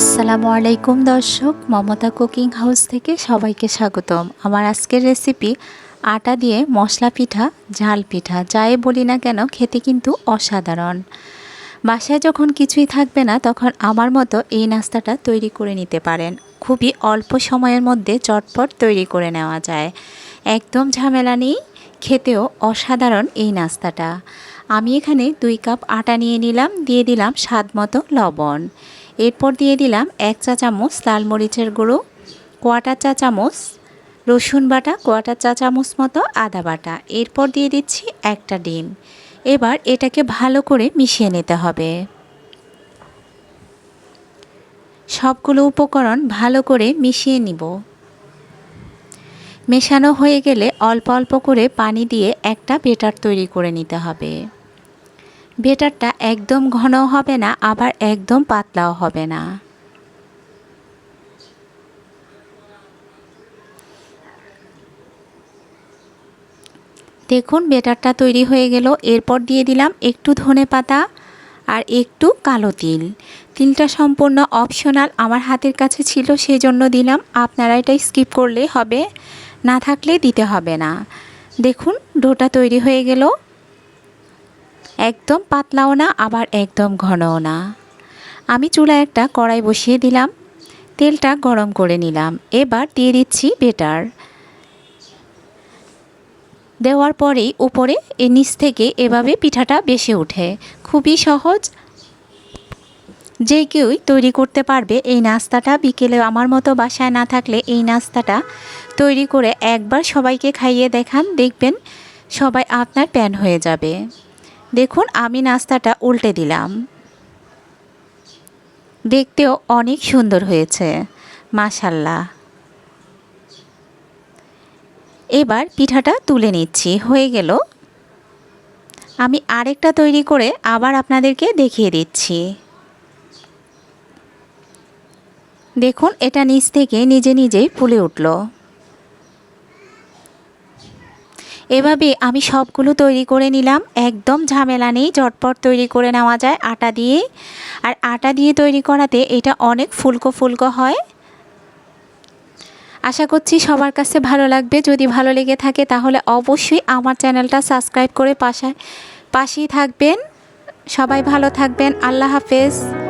আসসালামু আলাইকুম দর্শক, মমতা কুকিং হাউস থেকে সবাইকে স্বাগতম। আমার আজকের রেসিপি আটা দিয়ে মশলা পিঠা, ঝাল পিঠা, যাই বলি না কেন খেতে কিন্তু অসাধারণ। বাসায় যখন কিছুই থাকবে না, তখন আমার মতো এই নাস্তাটা তৈরি করে নিতে পারেন। খুবই অল্প সময়ের মধ্যে চটপট তৈরি করে নেওয়া যায়। একদম ঝামেলা নেই, খেতেও অসাধারণ এই নাস্তাটা। আমি এখানে দুই কাপ আটা নিয়ে নিলাম, দিয়ে দিলাম স্বাদ মতো লবণ। এরপর দিয়ে দিলাম এক চা চামচ লাল মরিচের গুঁড়ো, কোয়াটার চা চামচ, রসুন বাটা, কোয়াটার চা চামচ মতো আদা বাটা। এরপর দিয়ে দিচ্ছি একটা ডিম। এবার এটাকে ভালো করে মিশিয়ে নিতে হবে। সবগুলো উপকরণ ভালো করে মিশিয়ে নিব। মেশানো হয়ে গেলে অল্প অল্প করে পানি দিয়ে একটা বেটার তৈরি করে নিতে হবে। বেটারটা একদম ঘন হবে না, আবার একদম পাতলাও হবে না। দেখুন বেটারটা তৈরি হয়ে গেল। এরপর দিয়ে দিলাম একটু ধনে পাতা আর একটু কালো তিল। তিলটা সম্পূর্ণ অপশনাল আমার হাতের কাছে ছিল সেই জন্য দিলাম। আপনারা এটা স্কিপ করলে হবে, না থাকলে দিতে হবে না। দেখুন ডোটা তৈরি হয়ে গেল। একদম পাতলাও না, আবার একদম ঘনও না। আমি চুলায় একটা কড়াই বসিয়ে দিলাম। তেলটা গরম করে নিলাম। এবার দিয়ে দিচ্ছি বেটার। দেওয়ার পরেই উপরে, এ নিচ থেকে এভাবে পিঠাটা বেশি ওঠে। খুবই সহজ। যে কেউই তৈরি করতে পারবে এই নাস্তাটা। বিকেলে আমার মতো বাসায় না থাকলে এই নাস্তাটা তৈরি করে একবার সবাইকে খাইয়ে দেখান। দেখবেন সবাই আপনার প্যান হয়ে যাবে। দেখুন, আমি নাস্তাটা উল্টে দিলাম। দেখতেও অনেক সুন্দর হয়েছে, মাশাল্লাহ। এবার পিঠাটা তুলে নিচ্ছি, হয়ে গেল। আমি আরেকটা তৈরি করে আবার আপনাদেরকে দেখিয়ে দিচ্ছি। দেখুন, এটা নিচ থেকে নিজে নিজেই ফুলে উঠল। এভাবে আমি সবগুলো তৈরি করে নিলাম। একদম ঝামেলা নেই, ঝটপট তৈরি করে নেওয়া যায় আটা দিয়ে। আর আটা দিয়ে তৈরি করাতে এটা অনেক ফুলকো ফুলকো হয়। আশা করছি সবার কাছে ভালো লাগবে। যদি ভালো লেগে থাকে তাহলে অবশ্যই আমার চ্যানেলটা সাবস্ক্রাইব করে পাশায় পাশেই থাকবেন। সবাই ভালো থাকবেন। আল্লাহ হাফেজ।